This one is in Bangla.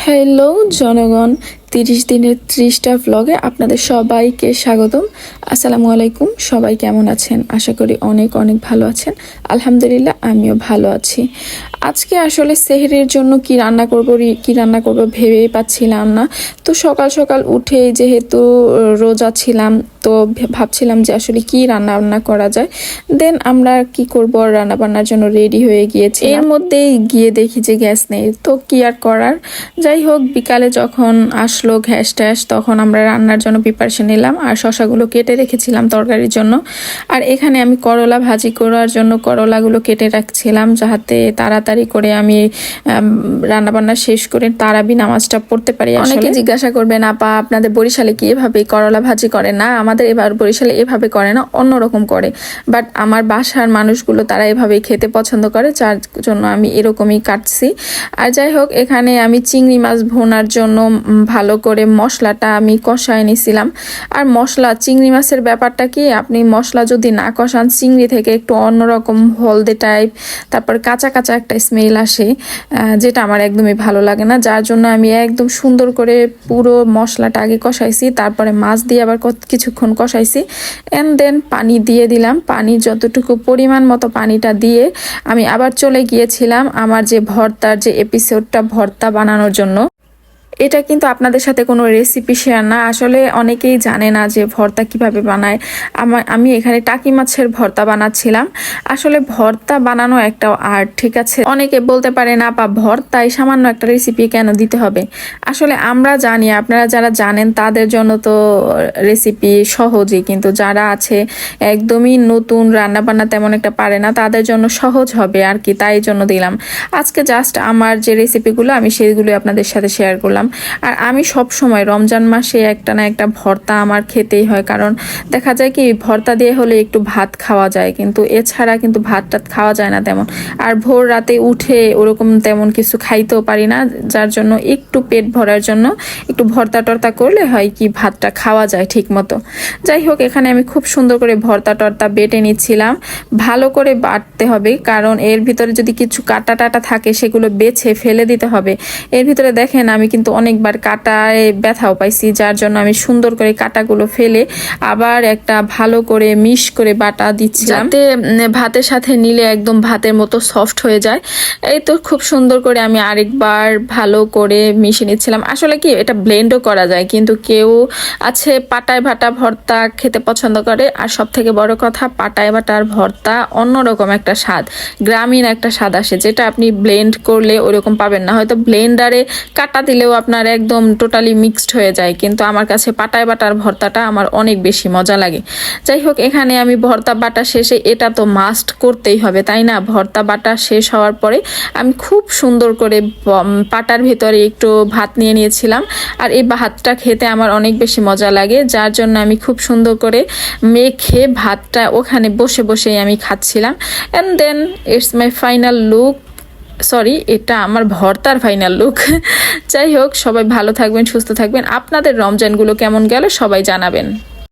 হ্যালো জনগণ তিরিশ দিনের ত্রিশটা ভ্লগে আপনাদের সবাইকে স্বাগতম। আসসালামু আলাইকুম, সবাই কেমন আছেন? আশা করি অনেক অনেক ভালো আছেন। আলহামদুলিল্লাহ, আমিও ভালো আছি। আজকে আসলে সেহরের জন্য কি রান্না করব কি রান্না করব ভেবেই পাচ্ছিলাম না। তো সকাল সকাল উঠে যেহেতু রোজা ছিলাম, তো ভাবছিলাম যে আসলে কি রান্না বান্না করা যায়। দেন আমরা কি করব, রান্না বান্নার জন্য রেডি হয়ে গিয়েছি এর মধ্যেই গিয়ে দেখি যে গ্যাস নেই, তো কি আর করার? যাই হোক, বিকালে যখন আসলো গ্যাস ট্যাস তখন আমরা রান্নার জন্য প্রিপারেশন নিলাম আর শশাগুলো কেটে রেখেছিলাম তরকারির জন্য। আর এখানে আমি করলা ভাজি করার জন্য করলাগুলো কেটে রাখছিলাম যাতে তাড়াতাড়ি করে আমি রান্না বান্না শেষ করে তারাবি নামাজটা পড়তে পারি অনেকে জিজ্ঞাসা করবেন আপা আপনাদের বরিশালে কি এভাবে করলা ভাজি করে? না আমাদের এবার বরিশালে এভাবে করে না অন্যরকম করে। বাট আমার বাসার মানুষগুলো তারা এভাবেই খেতে পছন্দ করে যার জন্য আমি এরকমই কাটছি। আর যাই হোক এখানে আমি চিংড়ি মাছ ভোনার জন্য উম, ভালো করে মশলাটা আমি কষায় নিছিলাম। আর মশলা, চিংড়ি মাছের ব্যাপারটা কি? আপনি মশলা যদি না কষান, চিংড়ি থেকে একটু অন্যরকম হলদে টাইপ তারপর কাঁচা কাঁচা একটা স্মেল আসে যেটা আমার একদমই ভালো লাগে না। যার জন্য আমি একদম সুন্দর করে পুরো মশলাটা আগে কষাইছি, তারপরে মাছ দিয়ে আবার কিছুক্ষণ কষাইছি। অ্যান্ড দেন পানি দিয়ে দিলাম। পানি যতটুকু পরিমাণ মতো পানিটা দিয়ে আমি আবার চলে গিয়েছিলাম আমার যে ভর্তার যে এপিসোডটা ভর্তা বানানোর জন্য। এটা কিন্তু আপনাদের সাথে কোনো রেসিপি শেয়ার না। আসলে অনেকেই জানে না যে ভর্তা কীভাবে বানায়। আমার আমি এখানে টাকি মাছের ভর্তা বানাচ্ছিলাম। আসলে ভর্তা বানানো একটা আর্ট ঠিক আছে? অনেকে বলতে পারে, না বা ভর্তায় সামান্য একটা রেসিপি কেন দিতে হবে? আসলে আমরা জানি, আপনারা যারা জানেন, তাদের জন্য তো রেসিপি সহজই। কিন্তু যারা আছে, একদমই নতুন রান্না বান্না তেমন একটা পারে না, তাদের জন্য সহজ হবে আর কি। তাই জন্য দিলাম। আজকে জাস্ট আমার যে রেসিপিগুলো আমি সেগুলো আপনাদের সাথে শেয়ার করলাম। আর আমি সব সময় রমজান মাসে একটা না একটা ভর্তা আমার খেতেই হয়। কারণ দেখা যায় কি, ভর্তা দিয়ে হলে একটু ভাত খাওয়া যায়, কিন্তু এছাড়া কিন্তু ভাত টাত খাওয়া যায় না তেমন। আর ভোর রাতে উঠে ওরকম তেমন কিছু খাইতেও পারি না, যার জন্য একটু পেট ভরার জন্য একটু ভর্তা টর্তা করলে হয় কি, ভাতটা খাওয়া যায় ঠিক মতো যাই হোক, এখানে আমি খুব সুন্দর করে ভর্তা টর্তা বেটে নিচ্ছিলাম। ভালো করে বাটতে হবে, কারণ এর ভিতরে যদি কিছু কাটা টাটা থাকে, সেগুলো বেছে ফেলে দিতে হবে। এর ভিতরে দেখেন, আমি কিন্তু অনেকবার কাটায় ব্যথাও পাইছি, যার জন্য আমি সুন্দর করে কাটাগুলো ফেলে আবার একটা ভালো করে মিশ করে বাটা দিচ্ছিলাম। যাতে ভাতের সাথে নিলে একদম ভাতের মতো সফট হয়ে যায়। এই তো খুব সুন্দর করে আমি আরেকবার ভালো করে মিশিয়ে নিচ্ছিলাম। আসলে কি, এটা ব্লেন্ডও করা যায়, কিন্তু কেউ আছে পাটায় ভাটা ভর্তা খেতে পছন্দ করে, আর সব থেকে বড় কথা পাটায় ভাটার ভর্তা অন্যরকম একটা স্বাদ, গ্রামীণ একটা স্বাদ আসে, যেটা আপনি ব্লেন্ড করলে ওরকম পাবেন না। হয়তো ব্লেন্ডারে কাটা দিলেও আপনার একদম টোটালি মিক্সড হয়ে যায়। কিন্তু আমার কাছে পাটায় বাটার ভর্তাটা আমার অনেক বেশি মজা লাগে। যাই হোক, এখানে আমি ভর্তা বাটা শেষে এটা তো মাস্ট করতেই হবে, তাই না? ভর্তা বাটা শেষ হওয়ার পরে আমি খুব সুন্দর করে পাটার ভেতরে একটু ভাত নিয়ে নিয়েছিলাম। আর এই ভাতটা খেতে আমার অনেক বেশি মজা লাগে, যার জন্য আমি খুব সুন্দর করে মেখে ভাতটা ওখানে বসে বসেই আমি খাচ্ছিলাম। And then it's my final look sorry এটা আমার ভর্তার ফাইনাল লুক যাই হোক, সবাই ভালো থাকবেন, সুস্থ থাকবেন। আপনাদের রমজানগুলো কেমন গেল সবাই জানাবেন।